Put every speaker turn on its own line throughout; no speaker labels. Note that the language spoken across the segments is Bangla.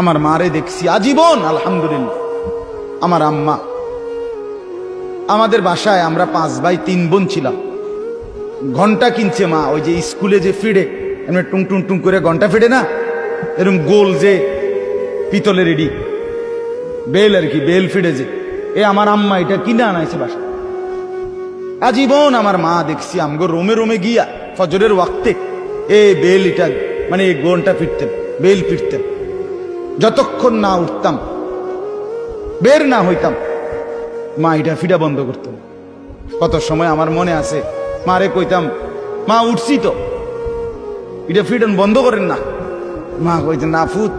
আমার মারে দেখছি। আজীবন, আলহামদুলিল্লাহ। আমার আম্মা। আমাদের বাসায় আমরা পাঁচ ভাই তিন বোন ছিলাম। ঘণ্টা কিনছে মা, ওই যে স্কুলে যে ফিডে এমনি টুং টুং টুং করে ঘণ্টা ফিডে না? এরকম গোল যে পিতলের এডি। বেল আর কি, বেল ফিডে যে। এ আমার আম্মা এটা কিনে আনাইছে বাসা আজীবন আমার মা দেখছি, আমগো রোমে রোমে গিয়া ফজরের ওয়াক্তে এ বেল এটা মানে এই গোনটা ফিরতেন, বেল ফিরতেন। যতক্ষণ না উঠতাম, বের না হইতাম, মা এটা ফিডা বন্ধ করতেন কত সময় আমার মনে আছে, মারে কইতাম, মা, উঠছি তো। এটা ফিডন বন্ধ করেন না। মা কইতেন না ফুত,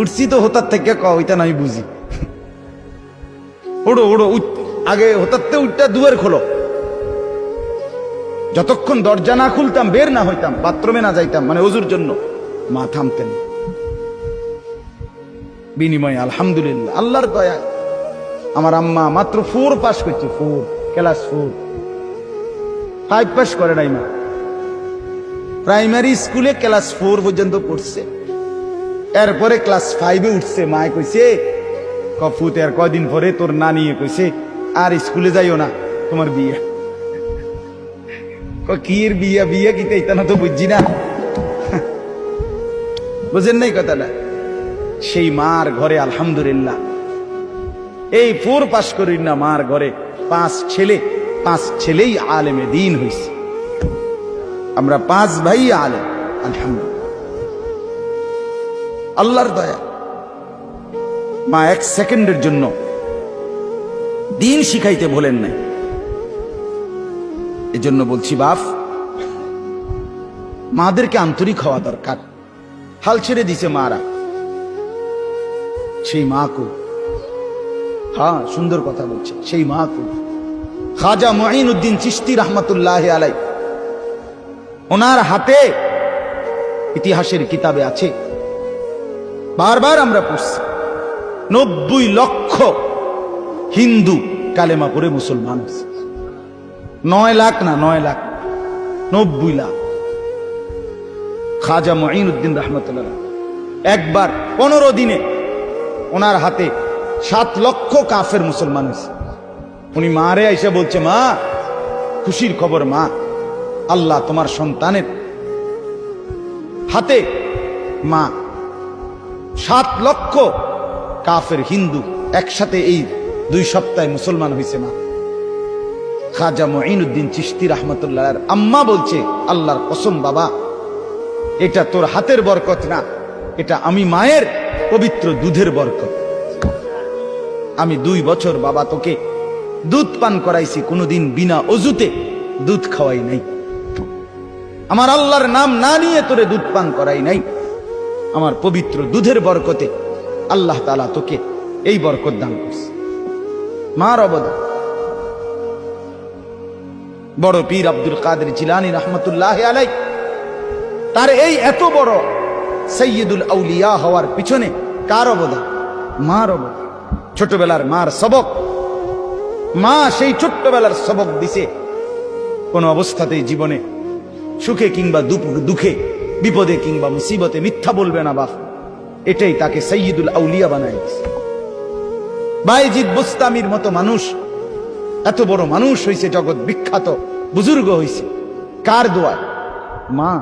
উঠছি তো হোতার থেকে ক, ওইটা আমি বুঝি। ওড়ো ওড়ো আগে হতাতে উঠটা দুয়ার খোলো। যতক্ষণ দরজা না খুলতাম, বের না হইতাম, বাথরুমে না যাইতাম মানে অজুর জন্য, মা থামতেন বিনিময়ে, আলহামদুলিল্লাহ। আল্লাহর দয়া আমার আম্মা মাত্র ফোর পাস করছে four class four five pass করে নাই মা। প্রাইমারি স্কুলে ক্লাস ফোর পর্যন্ত পড়ছে। এরপরে ক্লাস ফাইভে উঠছে। মায় কইছে, কফুত এর কয়দিন পরে তোর নানিয়ে কইছে, আর স্কুলে যাইও না, তোমার বিয়ে। কির বিয়া? বিয়া কি তাইতা না তো বুঝছি না। বুঝেন নাই কথাটা? সেই মার ঘরে, আলহামদুলিল্লাহ। এই ফোর পাস করি না মার ঘরে, পাঁচ ছেলে, পাঁচ ছেলেই আলেমে দিন হয়েছে আমরা পাঁচ ভাই আলেম, আলহামদুলিল্লাহ। আল্লাহর দয়া। মা এক সেকেন্ডের জন্য দিন শিখাইতে ভোলেন নাই। এজন্য বলছি, বাপ, মাদেরকে আন্তরিক হওয়া দরকার। হাল ছেড়ে দিছে মারা। সেই মা কো। হ্যাঁ সুন্দর কথা বলছে, সেই মা কো। খাজা মঈন উদ্দিন চিস্তি রহমতুল্লাহ আলাই ওনার হাতে ইতিহাসের কিতাবে আছে। বারবার আমরা পড়ছি, নব্বই লক্ষ হিন্দু কালেমা পড়ে মুসলমান নয় লাখ না, নয় লাখ, নব্বই লাখ। খাজা মঈন উদ্দিন রহমতুল্লাহ একবার পনেরো দিনে ওনার হাতে সাত লক্ষ কাফের মুসলমান হয়েছে। উনি মারে এসে বলছে, মা, খুশির খবর, মা, আল্লাহ তোমার সন্তানের হাতে, মা, সাত লক্ষ কাফের হিন্দু একসাথে এই দুই সপ্তাহে মুসলমান হয়েছে, মা। খাজা মঈনুদ্দিন চিস্তি রহমতুল্লাহ আম্মা বলছে, আল্লাহর কসম বাবা, এটা তোর হাতের বরকত না, এটা আমি মায়ের পবিত্র দুধের বরকত। আমি দুই বছর বাবা তোকে দুধ পান করাইছি, কোনোদিন বিনা অজুতে দুধ খাওয়াই নাই। আমার আল্লাহর নাম না নিয়ে তোরে দুধ পান করাই নাই। আমার পবিত্র দুধের বরকতে আল্লাহ তালা তোকে এই বরকত দান করছে। মার অবদান। বড় পীর আব্দুল কাদের জিলানি রহমতুল্লাহ আলাই তার এই এত বড় সৈয়দুল আউলিয়া হওয়ার পিছনে কার অবদান মার অবদান ছোটবেলার মার সবক। মা সেই ছোট্টবেলার সবক দিছে। কোন অবস্থাতেই জীবনে সুখে কিংবা দুঃখে বিপদে কিংবা মুসিবতে মিথ্যা বলবে না বাপ। এটাই তাকে সৈয়দুল আউলিয়া দিছে। বাইজিদ বুস্তামির মতো মানুষ, এত বড় মানুষ হয়েছে জগৎ বিখ্যাত, বুজুর্গ হয়েছে কার দোয়ায় মা।